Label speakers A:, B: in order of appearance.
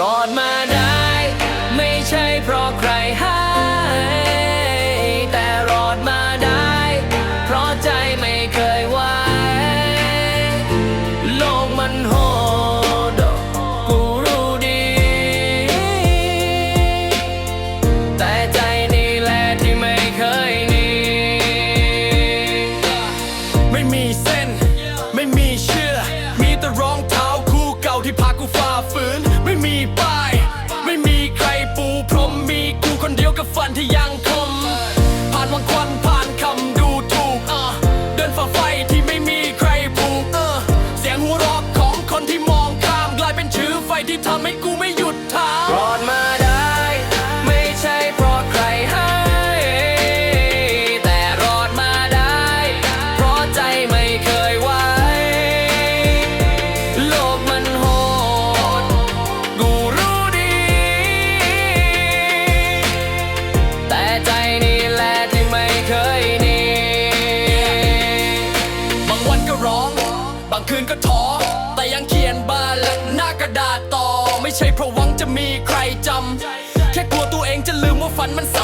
A: รอดมาได้ ไม่ใช่เพราะใครให้แต่รอดมาได้ เพราะใจไม่เคยไหวโลกมันโห กู
B: ฝ่าฝืนไม่มีป้าย บางคืนก็ท้อ
A: แต่ยั
B: งเขียนบาล์ลังหน้ากระดาษต่อ ไม่ใช่เพราะหวังจะมีใครจำแค่กลัวตัวเองจะลืมว่าฝันมันส